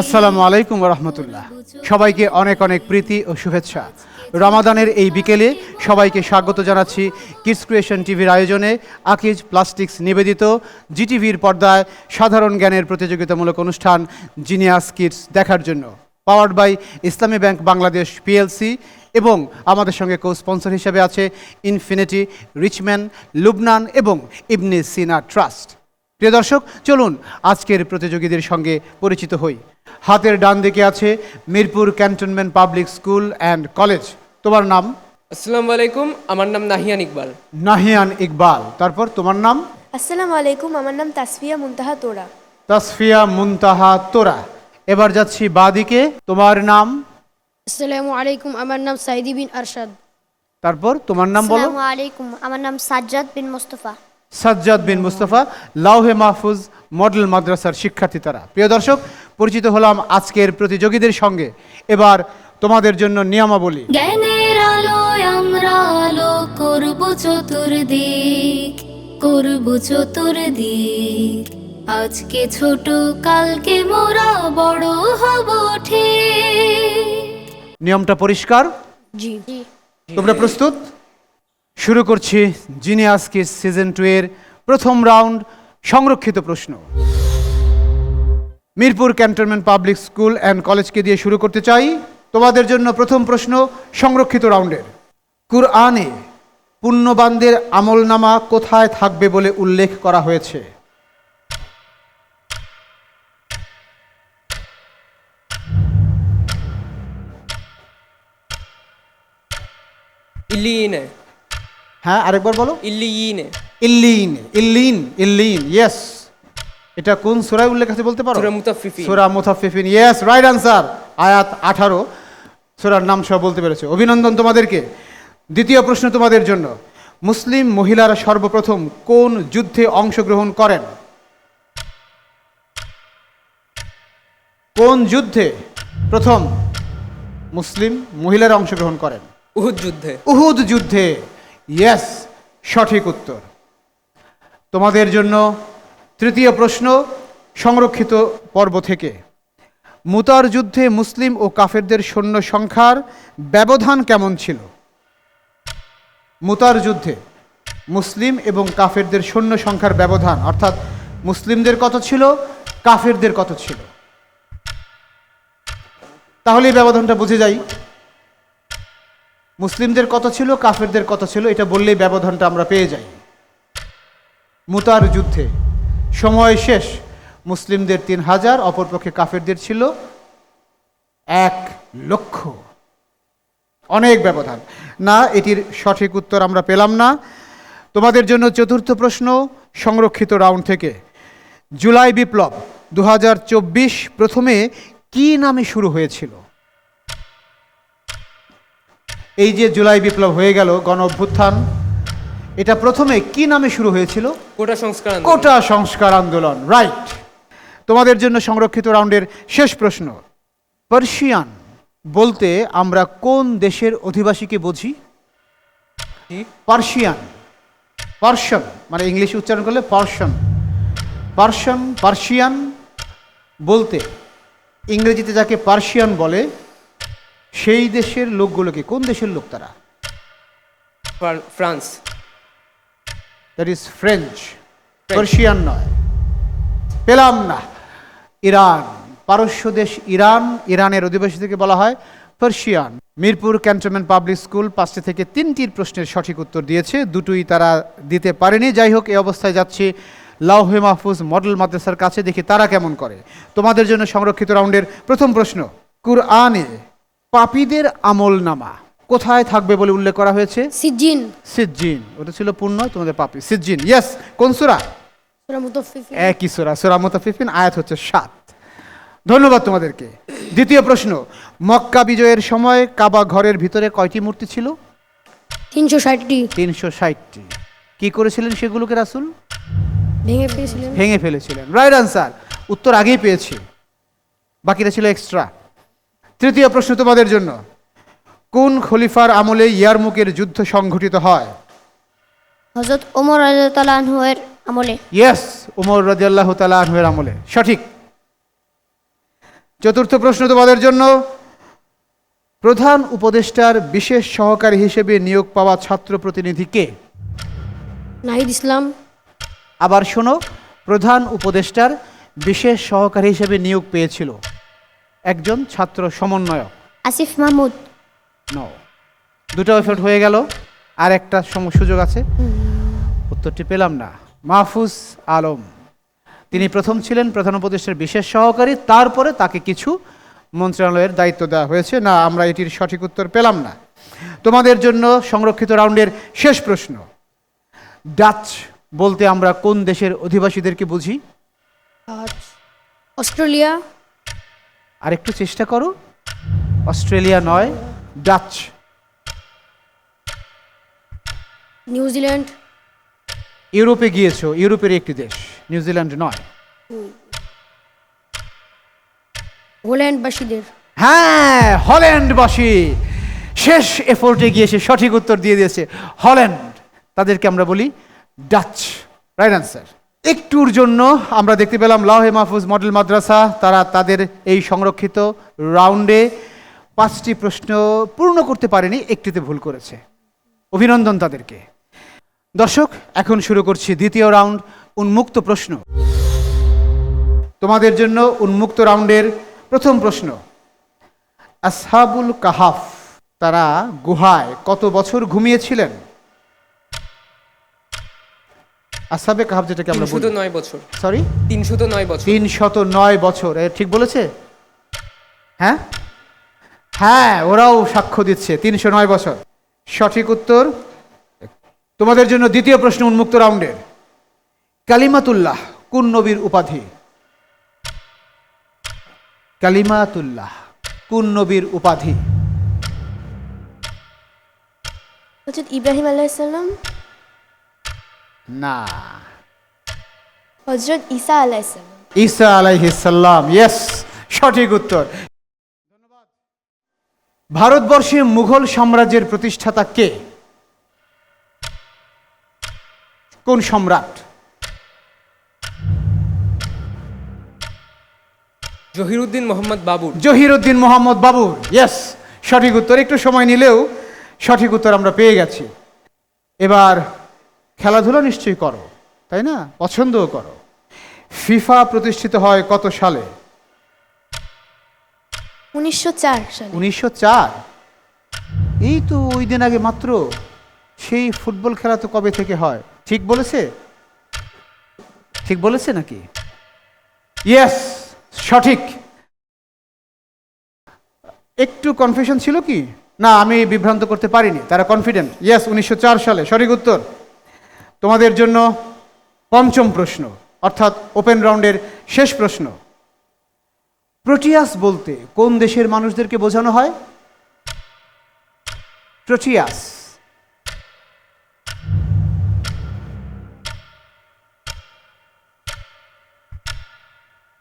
আসসালামু আলাইকুম রহমতুল্লাহ। সবাইকে অনেক অনেক প্রীতি ও শুভেচ্ছা। রমাদানের এই বিকেলে সবাইকে স্বাগত জানাচ্ছি কিডস ক্রিয়েশন টিভির আয়োজনে আকিজ প্লাস্টিক্স নিবেদিত জিটিভির পর্দায় সাধারণ জ্ঞানের প্রতিযোগিতামূলক অনুষ্ঠান জিনিয়াস কিডস দেখার জন্য। Powered by Islami Bank Bangladesh PLC এবং আমাদের সঙ্গে কো স্পন্সর হিসেবে আছে ইনফিনিটি রিচম্যান লুবনান এবং ইবনে সিনা ট্রাস্ট প্রিয় দর্শক চলুন আজকের প্রতিযোগীদের সঙ্গে পরিচিত হই। হাতের ডান দিকে আছে Mirpur Cantonment Public School and College. তোমার নাম? আসসালামু আলাইকুম আমার নাম নাহিয়ান ইকবাল। নাহিয়ান ইকবাল। তারপর তোমার নাম? আসসালামু আলাইকুম আমার নাম তাসফিয়া মুনতাহা তোরা। তাসফিয়া মুনতাহা তোরা। এবার যাচ্ছি বাদিকে তোমার নাম? আসসালামু আলাইকুম আমার নাম সাইদি বিন আরশাদ। তারপর তোমার নাম বলো। আসসালামু আলাইকুম আমার নাম সাজ্জাদ বিন মোস্তফা। সাজ্জাদ বিন মুস্তফা লাউহে মাহফুজ মডেল মাদ্রাসার শিক্ষার্থী তারা। প্রিয় দর্শক পরিচিত হলাম আজকের প্রতিযোগীদের সঙ্গে। এবার তোমাদের জন্য নিয়মাবলী। জ্ঞানের আলোয় আমরা আলো করব চতুর্দিক করব চতুর্দিক। আজকে ছোট কালকে মোরা বড় হব ঠিক। নিয়মটা পরিষ্কার? জি। তোমরা প্রস্তুত? শুরু করছি জিনিয়াস কিস সিজন টু এর প্রথম রাউন্ড সংরক্ষিত প্রশ্ন। Mirpur Cantonment Public School and কলেজকে দিয়ে শুরু করতে চাই। তোমাদের জন্য প্রথম প্রশ্ন সংরক্ষিত রাউন্ডের। কুরআনে পুণ্যবানদের আমলনামা কোথায় থাকবে বলে উল্লেখ করা হয়েছে? ইল্লিইনে হ্যাঁ আরেকবার বলো। ইল্লিইনে ইল্লিন ইল্লিন ইল্লিন ইয়েস এটা কোন সূরায় উল্লেখ আছে বলতে পারো? সূরা মুতাফফিফিন। ইয়েস রাইট আনসার আয়াত আঠারো সূরার নাম সব বলতে পেরেছে। অভিনন্দন তোমাদেরকে। দ্বিতীয় প্রশ্ন তোমাদের জন্য। মুসলিম মহিলারা সর্বপ্রথম কোন যুদ্ধে অংশগ্রহণ করেন? কোন যুদ্ধে প্রথম মুসলিম মহিলারা অংশগ্রহণ করেন? উহুদ যুদ্ধে। উহুদ যুদ্ধে। ইয়েস সঠিক উত্তর। তোমাদের জন্য তৃতীয় প্রশ্ন, সংরক্ষিত পর্ব থেকে। মুতার যুদ্ধে মুসলিম ও কাফেরদের সৈন্য সংখ্যার ব্যবধান কেমন ছিল? মুতার যুদ্ধে মুসলিম এবং কাফেরদের সৈন্য সংখ্যার ব্যবধান, অর্থাৎ মুসলিমদের কত ছিল? কাফেরদের কত ছিল? তাহলে ব্যবধানটা বুঝে যাই। মুসলিমদের কত ছিল, কাফেরদের কত ছিল, এটা বললেই ব্যবধানটা আমরা পেয়ে যাই। মুতার যুদ্ধে সময় শেষ, মুসলিমদের তিন হাজার, অপরপক্ষে কাফেরদের ছিল এক লক্ষ। অনেক ব্যবধান। না, এটির সঠিক উত্তর আমরা পেলাম না। তোমাদের জন্য চতুর্থ প্রশ্ন, সংরক্ষিত রাউন্ড থেকে। জুলাই বিপ্লব দু হাজার চব্বিশ প্রথমে কি নামে শুরু হয়েছিল? এই যে জুলাই বিপ্লব হয়ে গেল গণ অভ্যুত্থান এটা প্রথমে কি নামে শুরু হয়েছিল? কোটা সংস্কার আন্দোলন। কোটা সংস্কার আন্দোলন রাইট তোমাদের জন্য সংরক্ষিত রাউন্ডের শেষ প্রশ্ন। পার্সিয়ান বলতে আমরা কোন দেশের অধিবাসীকে বুঝি? পার্সিয়ান পার্সন মানে ইংলিশে উচ্চারণ করলে পার্সন। পার্সন পার্সিয়ান বলতে ইংরেজিতে যাকে পার্সিয়ান বলে সেই দেশের লোকগুলোকে কোন দেশের লোক তারা? Fran- France. That is French Persian নয়। পেলাম না। ইরান। পারস্য দেশ ইরান ইরানের অধিবাসীদেরকে বলা হয় Persian. Mirpur Cantonment Public School পাঁচটি থেকে তিনটির প্রশ্নের সঠিক উত্তর দিয়েছে। দুটোই তারা দিতে পারেনি। যাই হোক এই অবস্থায় যাচ্ছি লাউহে মাহফুজ মডেল মাদ্রাসার কাছে। দেখি তারা কেমন করে। তোমাদের জন্য সংরক্ষিত রাউন্ডের প্রথম প্রশ্ন কুরআনে পাপীদের আমল নামা কোথায় থাকবে বলে উল্লেখ করা হয়েছে? সিজিন সিজ্জিন। ওটা ছিল পূর্ণ তোমাদের পাপি। সিজ্জিন ইয়েস কোন সুরা? একই সুরা সুরা মুতাফিফিন আয়াত হচ্ছে সাত। ধন্যবাদ তোমাদেরকে। দ্বিতীয় প্রশ্ন মক্কা বিজয়ের সময় কাবা ঘরের ভিতরে কয়টি মূর্তি ছিল? তিনশো ষাটটি। তিনশো ষাটটি। কি করেছিলেন সেগুলোকে রাসুল? ভেঙে পেয়েছিলেন ভেঙে ফেলেছিলেন। রাইট আনসার উত্তর আগেই পেয়েছি। বাকিটা ছিল এক্সট্রা তৃতীয় প্রশ্ন তোমাদের জন্য। কোন খলিফার আমলে ইয়ারমুকের যুদ্ধ সংঘটিত হয়? হজরত ওমর রাজতাল্লাহ আনহুয়ের আমলে। ইয়েস উমর রাজিয়াল্লাহ তালা আনহুয়ের আমলে। সঠিক। চতুর্থ প্রশ্ন তোমাদের জন্য। প্রধান উপদেষ্টার বিশেষ সহকারী হিসেবে নিয়োগ পাওয়া ছাত্র প্রতিনিধি কে? নাহিদ ইসলাম। আবার শোনো প্রধান উপদেষ্টার বিশেষ সহকারী হিসেবে নিয়োগ পেয়েছিল। একজন ছাত্র সমন্বয়ক। আসিফ মাহমুদ ন দুটো এফোর্ট হয়ে গেল আর একটা সম- সুযোগ আছে। উত্তরটি পেলাম না। মাহফুজ আলম। তিনি প্রথম ছিলেন প্রধান উপদেষ্টার বিশেষ সহকারী তারপরে তাকে কিছু মন্ত্রণালয়ের দায়িত্ব দেওয়া হয়েছে। না আমরা এটির সঠিক উত্তর পেলাম না। তোমাদের জন্য সংরক্ষিত রাউন্ডের শেষ প্রশ্ন। ডাচ বলতে আমরা কোন দেশের অধিবাসীদেরকে বুঝি? অস্ট্রেলিয়া। আর একটু চেষ্টা করো। অস্ট্রেলিয়া নয় ডাচ। নিউজিল্যান্ড। ইউরোপে গিয়েছো ইউরোপের একটি দেশ নিউজিল্যান্ড নয়। হোল্যান্ডবাসীদের। হ্যাঁ হল্যান্ডবাসী। শেষ এফোর্টে গিয়ে সে সঠিক উত্তর দিয়ে দিয়েছে হল্যান্ড। তাদেরকে আমরা বলি ডাচ রাইট আনসার একটুর জন্য আমরা দেখতে পেলাম লাহে মাহফুজ মডেল মাদ্রাসা, তারা তাদের এই সংরক্ষিত রাউন্ডে পাঁচটি প্রশ্ন পূর্ণ করতে পারেনি, একটিতে ভুল করেছে। অভিনন্দন তাদেরকে। দর্শক, এখন শুরু করছি দ্বিতীয় রাউন্ড, উন্মুক্ত প্রশ্ন। তোমাদের জন্য উন্মুক্ত রাউন্ডের প্রথম প্রশ্ন। আসহাবুল কাহাফ, তারা গুহায় কত বছর ঘুমিয়েছিলেন? আসহাবে কাহাফ যেটাকে আমরা তিনশত বলি নয় বছর। সরি তিনশত নয় বছর। তিন শত নয় বছর। এ ঠিক বলেছে? হ্যাঁ? হ্যাঁ ওরাও সাক্ষ্য দিচ্ছে। তিনশো নয় বছর। সঠিক উত্তর? তোমাদের জন্য দ্বিতীয় প্রশ্ন উন্মুক্ত রাউন্ডের। কালিমাতুল্লাহ কোন নবীর উপাধি? কালিমাতুল্লাহ কোন নবীর উপাধি? ইব্রাহিম আলাইসাল্লাম না। হজরত ঈসা আলাইসাল্লাম ঈসা আলাইহিসাল্লাম ইয়েস সঠিক উত্তর। ভারতবর্ষে মুঘল সাম্রাজ্যের প্রতিষ্ঠাতা কে? কোন সম্রাট? জহিরুদ্দিন মোহাম্মদ বাবুর। জহিরুদ্দিন মোহাম্মদ বাবুর ইয়েস সঠিক উত্তর। একটু সময় নিলেও সঠিক উত্তর আমরা পেয়ে গেছি। এবার খেলাধুলা নিশ্চয়ই করো তাই না? পছন্দও করো। ফিফা প্রতিষ্ঠিত হয় কত সালে? উনিশশো চার সালে। উনিশশো এই তো ওই দিন আগে মাত্র। সেই ফুটবল খেলা তো কবে থেকে হয়? ঠিক বলেছে? ঠিক বলেছে নাকি? ইয়েস সঠিক। একটু কনফিউশন ছিল কি? না আমি বিভ্রান্ত করতে পারিনি তারা কনফিডেন্ট ইয়েস উনিশশো চার সালে সঠিক উত্তর। তোমাদের জন্য পঞ্চম প্রশ্ন অর্থাৎ ওপেন রাউন্ডের শেষ প্রশ্ন। প্রোটিয়াস বলতে কোন দেশের মানুষদেরকে বোঝানো হয়? প্রোটিয়াস।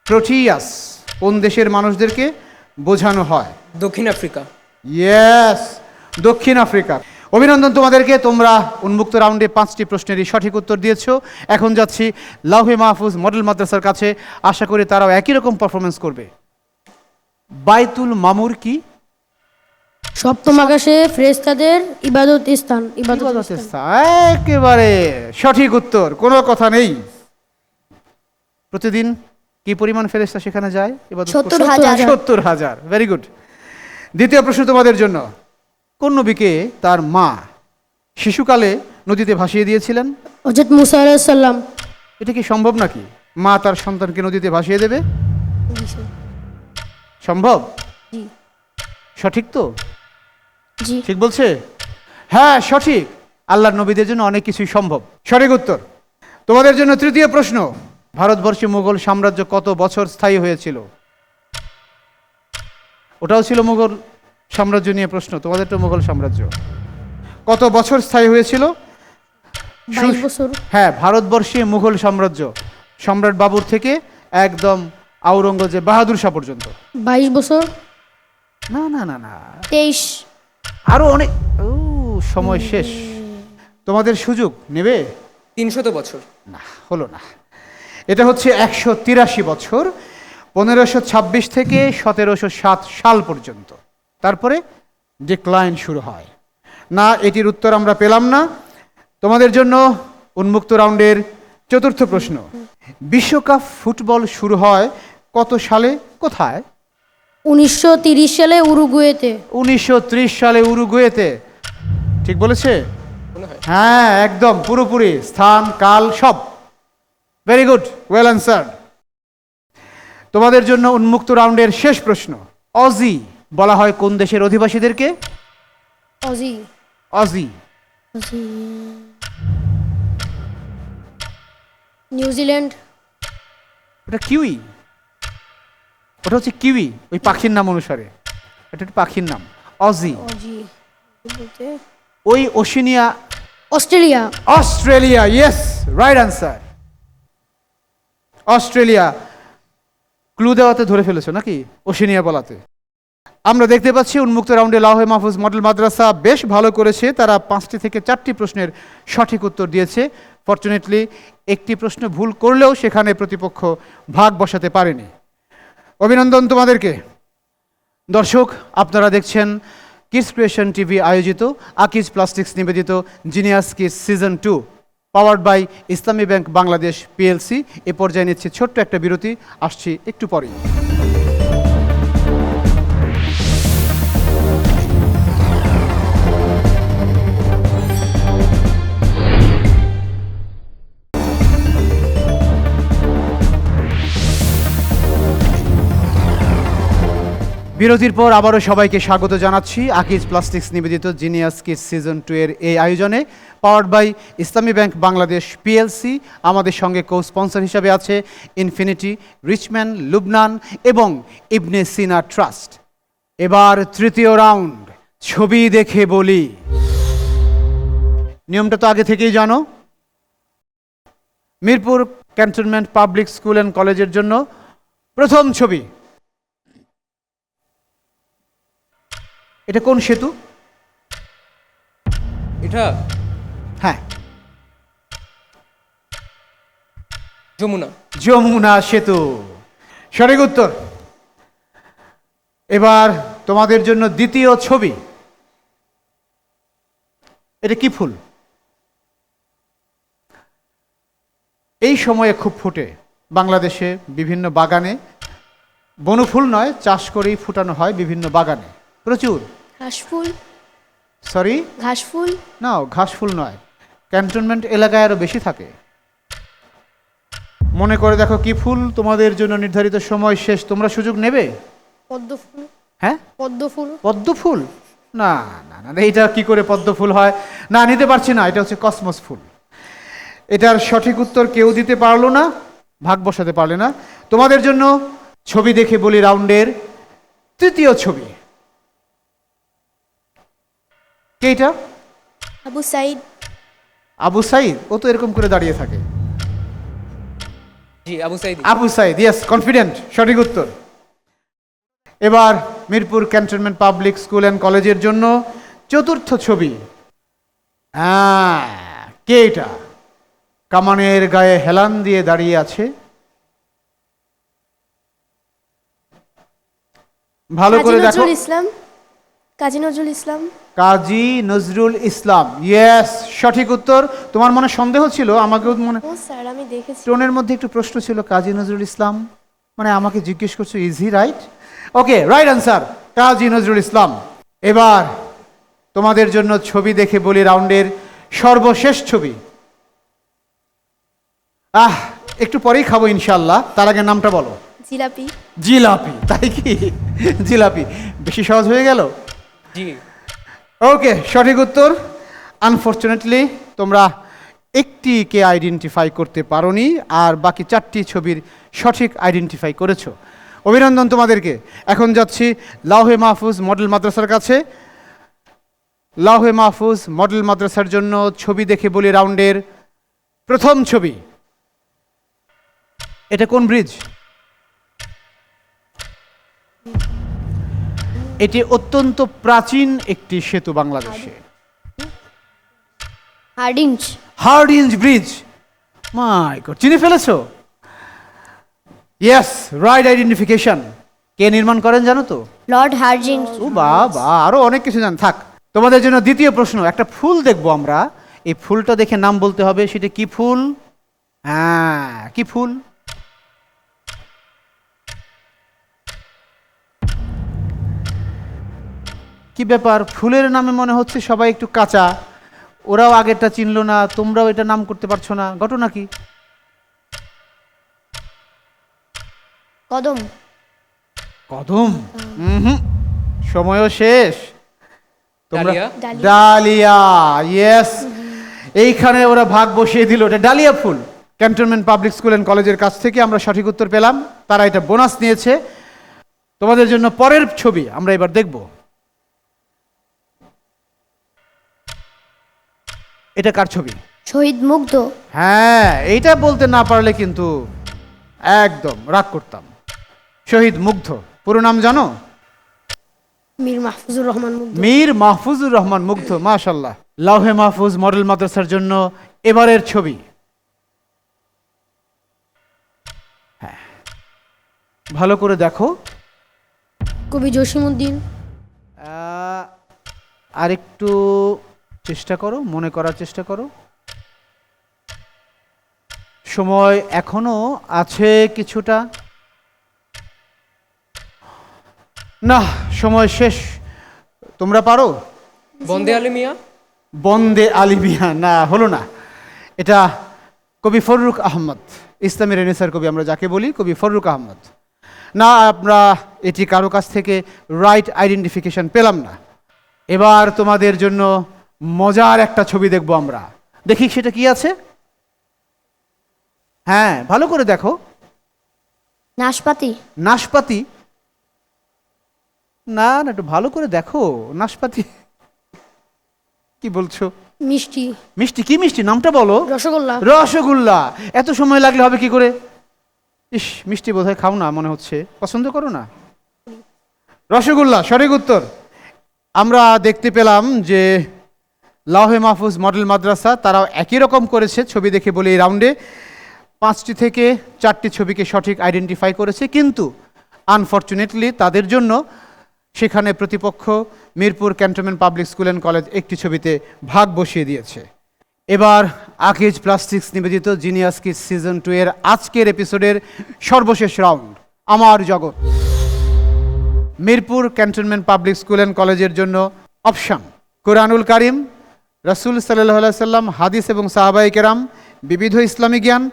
প্রোটিয়াস কোন দেশের মানুষদেরকে বোঝানো হয়? দক্ষিণ আফ্রিকা। ইয়েস দক্ষিণ আফ্রিকা। অভিনন্দন তোমাদেরকে তোমরা উন্মুক্ত রাউন্ডে পাঁচটি প্রশ্নেরই সঠিক উত্তর দিয়েছ। এখন যাচ্ছি লাউহে মাহফুজ মডেল মাদ্রাসার কাছে। আশা করি তারাও একই রকম পারফরমেন্স করবে। বাইতুল মামুর কি? সপ্তম আকাশে ফ্রেস্তাদের ইবাদত স্থান ইবাদত। একেবারে সঠিক উত্তর কোনো কথা নেই। প্রতিদিন কি পরিমাণ ফেরেস্তা সেখানে যায়? করতে? 70,000 সত্তর হাজার ভেরি গুড দ্বিতীয় প্রশ্ন তোমাদের জন্য। কোন নবীকে তার মা শিশুকালে নদীতে ভাসিয়ে দিয়েছিলেন? হজরত মুসা আলাইসাল্লাম এটা কি সম্ভব নাকি? মা তার সন্তানকে নদীতে ভাসিয়ে দেবে? সম্ভব? সঠিক তো? ঠিক বলছে? হ্যাঁ সঠিক। আল্লাহর নবীদের জন্য অনেক কিছুই সম্ভব। সঠিক উত্তর। তোমাদের জন্য তৃতীয় প্রশ্ন। ভারতবর্ষে মুঘল সাম্রাজ্য কত বছর স্থায়ী হয়েছিল? ওটাও ছিল মুঘল সাম্রাজ্য নিয়ে প্রশ্ন তোমাদের তো মুঘল সাম্রাজ্য। কত বছর স্থায়ী হয়েছিল? হ্যাঁ ভারতবর্ষে মুঘল সাম্রাজ্য। সম্রাট বাবুর থেকে একদম আওরঙ্গজেব বাহাদুর শাহ পর্যন্ত। বাইশ বছর? না না না না। তেইশ। আরও অনেক ও সময় শেষ। তোমাদের সুযোগ নেবে? তিনশত বছর। না হলো না। এটা হচ্ছে একশো তিরাশি বছর পনেরোশো ছাব্বিশ থেকে সতেরোশো সাত সাল পর্যন্ত। তারপরে যে ডিক্লাইন শুরু হয়। না এটির উত্তর আমরা পেলাম না। তোমাদের জন্য উন্মুক্ত রাউন্ডের চতুর্থ প্রশ্ন। বিশ্বকাপ ফুটবল শুরু হয় কত সালে? কোথায়? উনিশশো তিরিশ সালে উরুগুয়েতে। উনিশশো ত্রিশ সালে উরুগুয়েতে। ঠিক বলেছে? হ্যাঁ একদম পুরোপুরি। স্থান কাল সব। ভেরি গুড ওয়েল অ্যান্সার তোমাদের জন্য উন্মুক্ত রাউন্ডের শেষ প্রশ্ন। অজি বলা হয় কোন দেশের অধিবাসীদেরকে? অজি। অজি। নিউজিল্যান্ড ওটা কিউই। ওটা হচ্ছে কিউই ওই পাখির নাম অনুসারে। এটা একটা পাখির নাম। অজি। অজি। ওই Oceania Australia. Australia yes right answer Australia. Clue দেওয়াতে ধরে ফেলেছো নাকি? ওশিনিয়া বলাতে। আমরা দেখতে পাচ্ছি, উন্মুক্ত রাউন্ডে লাহে মাহফুজ মডেল মাদ্রাসা বেশ ভালো করেছে। তারা পাঁচটি থেকে চারটি প্রশ্নের সঠিক উত্তর দিয়েছে। ফর্চুনেটলি একটি প্রশ্ন ভুল করলেও সেখানে প্রতিপক্ষ ভাগ বসাতে পারেনি। অভিনন্দন তোমাদেরকে। দর্শক, আপনারা দেখছেন কিডস ক্রিয়েশন টিভি আয়োজিত আকিজ প্লাস্টিক্স নিবেদিত genius kids season two powered by Islami Bank Bangladesh PLC এ পর্যায়ে নিচ্ছে ছোট্ট একটা বিরতি, আসছি একটু পরেই। বিরতির পর আবারও সবাইকে স্বাগত জানাচ্ছি। আকিজ প্লাস্টিক্স নিবেদিত জিনিয়াস কিডস সিজন টু এর এই আয়োজনে powered by Islami Bank Bangladesh PLC আমাদের সঙ্গে কো স্পন্সর হিসাবে আছে ইনফিনিটি রিচম্যান লুবনান এবং ইবনে সিনা ট্রাস্ট এবার তৃতীয় রাউন্ড ছবি দেখে বলি। নিয়মটা তো আগে থেকেই জানো। Mirpur Cantonment Public School and কলেজের জন্য প্রথম ছবি। এটা কোন সেতু? এটা হ্যাঁ। যমুনা। যমুনা সেতু। সঠিক উত্তর। এবার তোমাদের জন্য দ্বিতীয় ছবি। এটা কি ফুল? এই সময়ে খুব ফুটে। বাংলাদেশে বিভিন্ন বাগানে বনফুল নয় চাষ করেই ফুটানো হয় বিভিন্ন বাগানে। প্রচুর। ঘাসফুল। সরি ঘাসফুল। না ঘাস ফুল নয়। ক্যান্টনমেন্ট এলাকায় আরও বেশি থাকে। মনে করে দেখো কি ফুল তোমাদের জন্য নির্ধারিত সময় শেষ তোমরা সুযোগ নেবে? পদ্ম ফুল। হ্যাঁ? পদ্ম ফুল। পদ্ম ফুল? না না না না, এইটা কি করে পদ্ম ফুল হয়? না নিতে পারছি না এটা হচ্ছে কসমস ফুল। এটার সঠিক উত্তর কেউ দিতে পারল না ভাগ বসাতে পারলে না। তোমাদের জন্য ছবি দেখে বলি রাউন্ডের তৃতীয় ছবি। কে এটা? আবু সাইদ। আবু সাইদ? ও তো এরকম করে দাঁড়িয়ে থাকে। জি আবু সাইদি। আবু সাইদ ইয়েস কনফিডেন্ট সঠিক উত্তর। এবার Mirpur Cantonment Public School and কলেজের জন্য চতুর্থ ছবি। হ্যাঁ কে এটা? কামানের গায়ে হেলান দিয়ে দাঁড়িয়ে আছে। ভালো করে দেখো। ইসলাম। কাজী নজরুল ইসলাম। কাজী নজরুল ইসলাম। ইয়েস সঠিক উত্তর। তোমার মনে সন্দেহ ছিল? আমাকেও মনে ও স্যার আমি দেখেছি। টোনের মধ্যে একটু প্রশ্ন ছিল কাজী নজরুল ইসলাম? মানে আমাকে জিজ্ঞেস করছ is he right okay right answer Kazi Nazrul Islam. এবার তোমাদের জন্য ছবি দেখে বলি রাউন্ডের সর্বশেষ ছবি। আহ একটু পরেই খাব ইনশাল্লাহ তার আগে নামটা বলো। জিলাপি। জিলাপি তাই কি? জিলাপি। বেশি সহজ হয়ে গেল? জি। ওকে সঠিক উত্তর। আনফর্চুনেটলি তোমরা একটিকে আইডেন্টিফাই করতে পারোনি, আর বাকি চারটি ছবির সঠিক আইডেন্টিফাই করেছ। অভিনন্দন তোমাদেরকে। এখন যাচ্ছি লাউহে মাহফুজ মডেল মাদ্রাসার কাছে। লাউহে মাহফুজ মডেল মাদ্রাসার জন্য ছবি দেখে বলি রাউন্ডের প্রথম ছবি। এটা কোন ব্রিজ এটি অত্যন্ত প্রাচীন একটি সেতু বাংলাদেশে। Hardinge Hardinge Bridge. My God চিনে ফেলেছো? ইয়েস রাইট আইডেন্টিফিকেশন কে নির্মাণ করেন জানো তো? লর্ড হার্জিং ও বা বা আরও অনেক কিছু জান থাক তোমাদের জন্য দ্বিতীয় প্রশ্ন একটা ফুল দেখব আমরা। এই ফুলটা দেখে নাম বলতে হবে সেটা কি ফুল? হ্যাঁ কি ফুল? কি ব্যাপার? ফুলের নামে মনে হচ্ছে সবাই একটু কাঁচা। ওরাও আগেরটা চিনলো না তোমরাও এটা নাম করতে পারছ না। ঘটনা কি? কদম। কদম? হুম। সময়ও শেষ। তোমরা ডালিয়া? ইয়েস এইখানে ওরা ভাগ বসিয়ে দিল। এটা ডালিয়া ফুল। ক্যান্টনমেন্ট পাবলিক স্কুল অ্যান্ড কলেজের কাছ থেকে আমরা সঠিক উত্তর পেলাম। তারা এটা বোনাস নিয়েছে। তোমাদের জন্য পরের ছবি আমরা এবার দেখব। এটা কার ছবি? শহীদ মুগ্ধ। হ্যাঁ এইটা বলতে না পারলে কিন্তু একদম রাগ করতাম। শহীদ মুগ্ধ। পুরো নাম জানো? মীর মাহফুজুর রহমান মুগ্ধ। মীর মাহফুজুর রহমান মুগ্ধ মাশাল্লাহ লাউহে মাহফুজ মডেল মাদ্রাসার জন্য এবারের ছবি। হ্যাঁ। ভালো করে দেখো। কবি জসিমউদ্দিন। আহ, আরেকটু চেষ্টা করো মনে করার চেষ্টা করো। সময় এখনও আছে কিছুটা। না সময় শেষ। তোমরা পারো? বন্দে আলী মিয়া। বন্দে আলিমিয়া না হলো না। এটা কবি ফররুক আহমদ ইসলামী রেনেসার কবি আমরা যাকে বলি কবি ফররুক আহমদ। না আমরা এটি কারও কাছ থেকে রাইট আইডেন্টিফিকেশন পেলাম না। এবার তোমাদের জন্য মজার একটা ছবি দেখব আমরা। দেখি সেটা কি আছে? হ্যাঁ ভালো করে দেখো। নাশপাতি। নাশপাতি? না না একটু ভালো করে দেখো। নাশপাতি? কি বলছো? মিষ্টি। মিষ্টি? কি মিষ্টি? নামটা বলো। রসগোল্লা। রসগোল্লা। এত সময় লাগলে হবে কি করে? ইস মিষ্টি বোধহয় খাও না মনে হচ্ছে। পছন্দ করো না? রসগোল্লা সঠিক উত্তর। আমরা দেখতে পেলাম যে লাহে মাহফুজ মডেল মাদ্রাসা, তারাও একই রকম করেছে। ছবি দেখে বলে এই রাউন্ডে পাঁচটি থেকে চারটি ছবিকে সঠিক আইডেন্টিফাই করেছে। কিন্তু আনফর্চুনেটলি তাদের জন্য সেখানে প্রতিপক্ষ Mirpur cantonment public school and college একটি ছবিতে ভাগ বসিয়ে দিয়েছে। এবার আকিজ প্লাস্টিক্স নিবেদিত জিনিয়াস কিড সিজন টু এর আজকের এপিসোডের সর্বশেষ রাউন্ড আমার জগৎ। Mirpur Cantonment Public School and কলেজের জন্য অপশন কোরআনুল কারিম রাসুল সাল্লাহ সাল্লাম হাদিস এবং সাহাবাই কেরাম বিবিধ ইসলামী জ্ঞান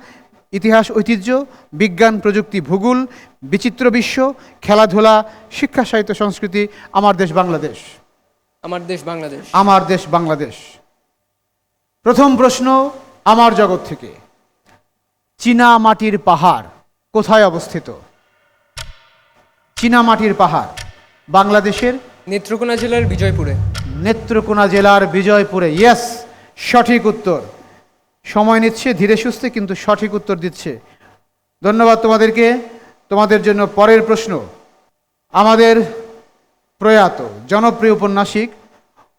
ইতিহাস ঐতিহ্য বিজ্ঞান প্রযুক্তি ভূগোল বিচিত্র বিশ্ব খেলাধুলা শিক্ষা সাহিত্য সংস্কৃতি আমার দেশ বাংলাদেশ। আমার দেশ বাংলাদেশ। আমার দেশ বাংলাদেশ। প্রথম প্রশ্ন আমার জগৎ থেকে। চীনা মাটির পাহাড় কোথায় অবস্থিত? চীনা মাটির পাহাড় বাংলাদেশের নেত্রকোনা জেলার বিজয়পুরে। নেত্রকোনা জেলার বিজয়পুরে। ইয়েস সঠিক উত্তর। সময় নিচ্ছে ধীরে সুস্থে কিন্তু সঠিক উত্তর দিচ্ছে। ধন্যবাদ তোমাদেরকে। তোমাদের জন্য পরের প্রশ্ন। আমাদের প্রয়াত জনপ্রিয় উপন্যাসিক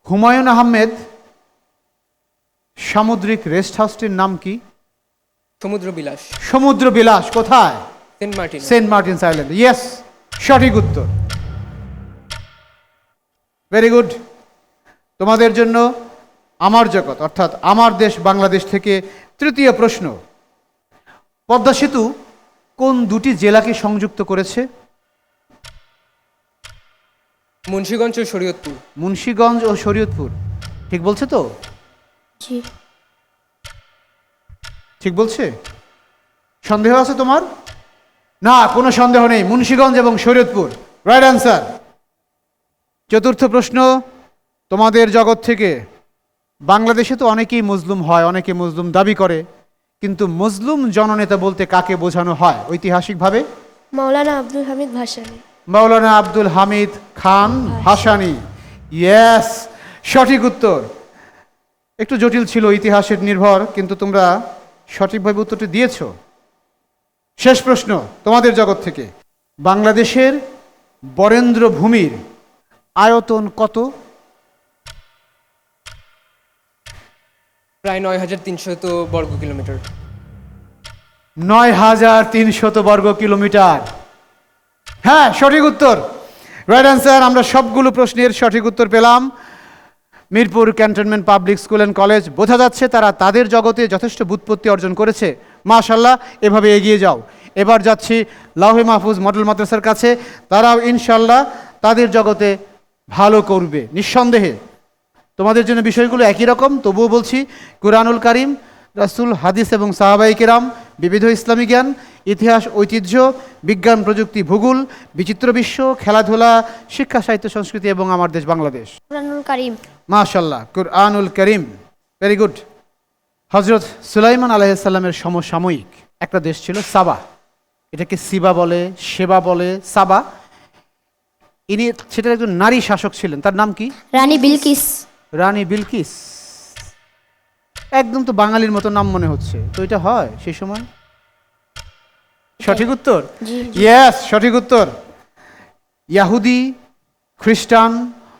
হুমায়ুন আহমেদ সামুদ্রিক রেস্ট হাউসটির নাম কি? সমুদ্র বিলাস সমুদ্র বিলাস কোথায়? Saint Martin. Saint Island. Yes সঠিক উত্তর। Very good. তোমাদের জন্য আমার জগৎ অর্থাৎ আমার দেশ বাংলাদেশ থেকে তৃতীয় প্রশ্ন পদ্মা সেতু কোন দুটি জেলাকে সংযুক্ত করেছে? মুন্সীগঞ্জ ও শরীয়তপুর। মুন্সীগঞ্জ ও শরীয়তপুর। ঠিক বলছে তো? ঠিক বলছে? সন্দেহ আছে তোমার? না কোনো সন্দেহ নেই মুন্সীগঞ্জ এবং শরীয়তপুর। রাইট অ্যান্সার চতুর্থ প্রশ্ন তোমাদের জগৎ থেকে বাংলাদেশে তো অনেকেই মজলুম হয় অনেকে মজলুম দাবি করে কিন্তু মজলুম জননেতা বলতে কাকে বোঝানো হয় ঐতিহাসিকভাবে? মাওলানা আব্দুল হামিদ ভাসানী। মাওলানা আব্দুল হামিদ খান ভাসানী। ইয়েস সঠিক উত্তর। একটু জটিল ছিল ইতিহাসের নির্ভর কিন্তু তোমরা সঠিকভাবে উত্তরটি দিয়েছ। শেষ প্রশ্ন তোমাদের জগৎ থেকে। বাংলাদেশের বরেন্দ্র ভূমির আয়তন কত? প্রায় নয় হাজার তিনশত বর্গ কিলোমিটার। নয় হাজার তিনশত বর্গ কিলোমিটার। হ্যাঁ সঠিক উত্তর। রাইট অ্যান্সার আমরা সবগুলো প্রশ্নের সঠিক উত্তর পেলাম। Mirpur Cantonment Public School and College, বোঝা যাচ্ছে তারা তাদের জগতে যথেষ্ট বুৎপত্তি অর্জন করেছে। মাশাল্লাহ এভাবে এগিয়ে যাও। এবার যাচ্ছি লাউহে মাহফুজ মডেল মাদ্রাসার কাছে। তারাও ইনশাল্লাহ তাদের জগতে ভালো করবে, নিঃসন্দেহে। তোমাদের জন্য বিষয়গুলো একই রকম তবুও বলছি কুরআনুল কারিম রাসূল হাদিস এবং সাহাবাই কেরাম বিবিধ ইসলামী জ্ঞান ইতিহাস ঐতিহ্য বিজ্ঞান প্রযুক্তি ভূগোল বিচিত্র বিশ্ব খেলাধুলা শিক্ষা সাহিত্য সংস্কৃতি এবং আমার দেশ বাংলাদেশ। কোরআনুল কারিম। মাশাল্লাহ কুরআনুল করিম। ভেরি গুড হজরত সুলাইমান আলাইসাল্লামের সমসাময়িক একটা দেশ ছিল সাবা। এটাকে সিবা বলে সেবা বলে সাবা। ইনি সেটার একজন নারী শাসক ছিলেন। তার নাম কি? রানী বিলকিস। রানী বিলকিস। একদম তো বাঙালির মতো নাম মনে হচ্ছে। তো এটা হয় সেই সময়? সঠিক উত্তর? ইয়াস সঠিক উত্তর। ইয়াহুদি খ্রিস্টান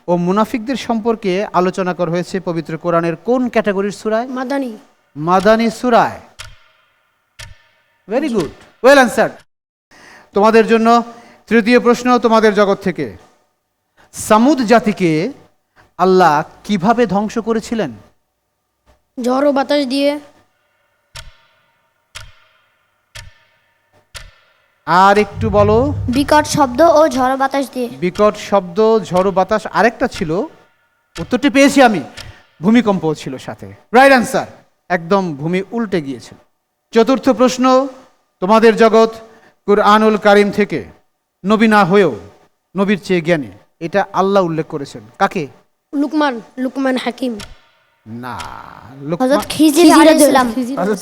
ও মুনাফিকদের সম্পর্কে আলোচনা করা হয়েছে পবিত্র কোরআনের কোন ক্যাটাগরির সুরায়? মাদানি। মাদানী সুরায়। ভেরি গুড ওয়েল অ্যান্সার তোমাদের জন্য তৃতীয় প্রশ্ন তোমাদের জগৎ থেকে। সামুদ জাতিকে আল্লাহ কীভাবে ধ্বংস করেছিলেন? ঝড় ও বাতাস দিয়ে। আর একটু বলো। বিকট শব্দ ও ঝড় বাতাস দিয়ে। বিকট শব্দ ঝড় বাতাস আরেকটা ছিল। উত্তরটি পেয়েছি আমি। ভূমিকম্প ছিল সাথে। রাইট অ্যান্সার একদম ভূমি উল্টে গিয়েছিল চতুর্থ প্রশ্ন তোমাদের জগৎ কুরআনুল কারিম থেকে নবী না হয়েও নবীর চেয়ে জ্ঞানী। এটা আল্লাহ উল্লেখ করেছেন। কাকে? লুকমান লুকমান হাকিম। না হযরত খিজির হযরত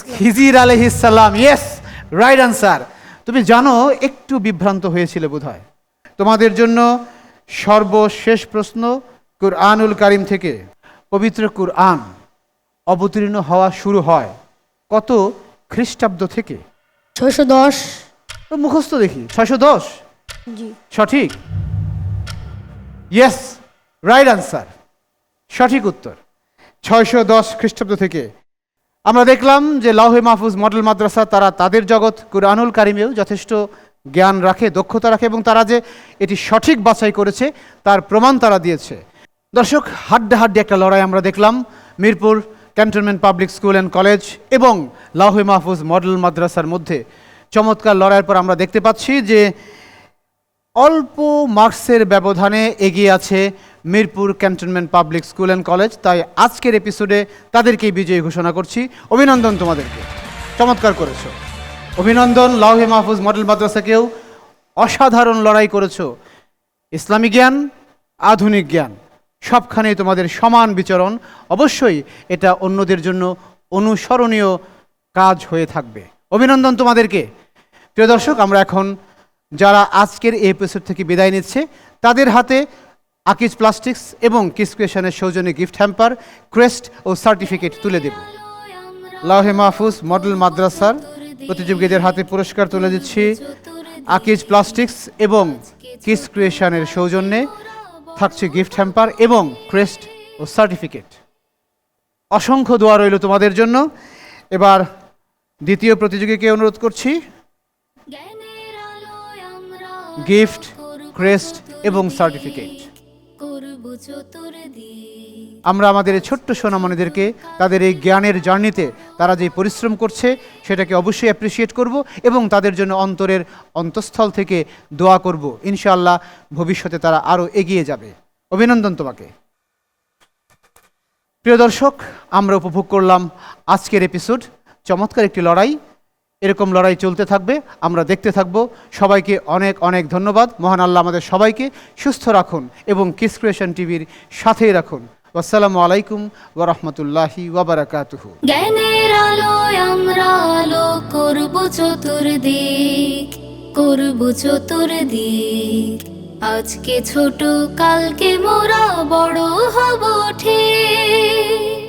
ইয়েস রাইট আনসার তুমি জানো একটু বিভ্রান্ত হয়েছিল বোধহয়। তোমাদের জন্য সর্বশেষ প্রশ্ন কুরআনুল কারিম থেকে। পবিত্র কুরআন অবতীর্ণ হওয়া শুরু হয় কত খ্রিস্টাব্দ থেকে? ছয়শো দশ। মুখস্থ দেখি ছয়শো দশ? সঠিক? ইয়েস রাইট আনসার সঠিক উত্তর, ছয়শো দশ খ্রিস্টাব্দ থেকে। আমরা দেখলাম যে লাউহে মাহফুজ মডেল মাদ্রাসা, তারা তাদের জগৎ কুরআনুল কারিমেও যথেষ্ট জ্ঞান রাখে, দক্ষতা রাখে এবং তারা যে এটি সঠিক বাছাই করেছে, তার প্রমাণ তারা দিয়েছে। দর্শক, হাড্ডাহাড্ডি একটা লড়াই আমরা দেখলাম Mirpur Cantonment Public School and College এবং লাউহে মাহফুজ মডেল মাদ্রাসার মধ্যে। চমৎকার লড়াইয়ের পর আমরা দেখতে পাচ্ছি যে অল্প মার্কসের ব্যবধানে এগিয়ে আছে Mirpur Cantonment Public School and College. তাই আজকের এপিসোডে তাদেরকেই বিজয়ী ঘোষণা করছি। অভিনন্দন তোমাদেরকে। চমৎকার করেছ। অভিনন্দন লাউহে মাহফুজ মডেল মাদ্রাসাকেও অসাধারণ লড়াই করেছ। ইসলামী জ্ঞান, আধুনিক জ্ঞান, সবখানেই তোমাদের সমান বিচরণ। অবশ্যই এটা অন্যদের জন্য অনুসরণীয় কাজ হয়ে থাকবে। অভিনন্দন তোমাদেরকে। প্রিয় দর্শক, আমরা এখন যারা আজকের এই এপিসোড থেকে বিদায় নিচ্ছে, তাদের হাতে আকিজ প্লাস্টিক্স এবং কিস ক্রিয়েশনের সৌজন্যে গিফট হ্যাম্পার, ক্রেস্ট ও সার্টিফিকেট তুলে দেব। লাহে মাহফুজ, মডেল মাদ্রাসার প্রতিযোগীদের হাতে পুরস্কার তুলে দিচ্ছি। আকিজ প্লাস্টিক্স এবং কিস ক্রিয়েশনের সৌজন্যে থাকছে গিফট হ্যাম্পার এবং ক্রেস্ট ও সার্টিফিকেট। অসংখ্য দোয়া রইল তোমাদের জন্য। এবার দ্বিতীয় প্রতিযোগীকে অনুরোধ করছি। গিফট, ক্রেস্ট এবং সার্টিফিকেট। আমরা আমাদের ছোট্ট সোনামণিদেরকে তাদের এই জ্ঞানের জার্নিতে তারা যে পরিশ্রম করছে, সেটাকে অবশ্যই অ্যাপ্রিসিয়েট করব এবং তাদের জন্য অন্তরের অন্তঃস্থল থেকে দোয়া করব। ইনশাআল্লাহ ভবিষ্যতে তারা আরও এগিয়ে যাবে। অভিনন্দন তোমাকে। প্রিয় দর্শক, আমরা উপভোগ করলাম আজকের এপিসোড। চমৎকার একটি লড়াই। এরকম লড়াই চলতে থাকবে, আমরা দেখতে থাকব। সবাইকে অনেক অনেক ধন্যবাদ। মহান আল্লাহ আমাদের সবাইকে সুস্থ রাখুন এবং কিস ক্রিয়েশন টিভির সাথেই রাখুন। আসসালামু আলাইকুম ওরহমতুল্লাহি ওবরাকাতুহু জ্ঞানের আলোয় আমরা আলো করব চতুর্দিক করব চতুর্দিক। আজকে ছোট, কালকে মোরা বড় হব ঠিক।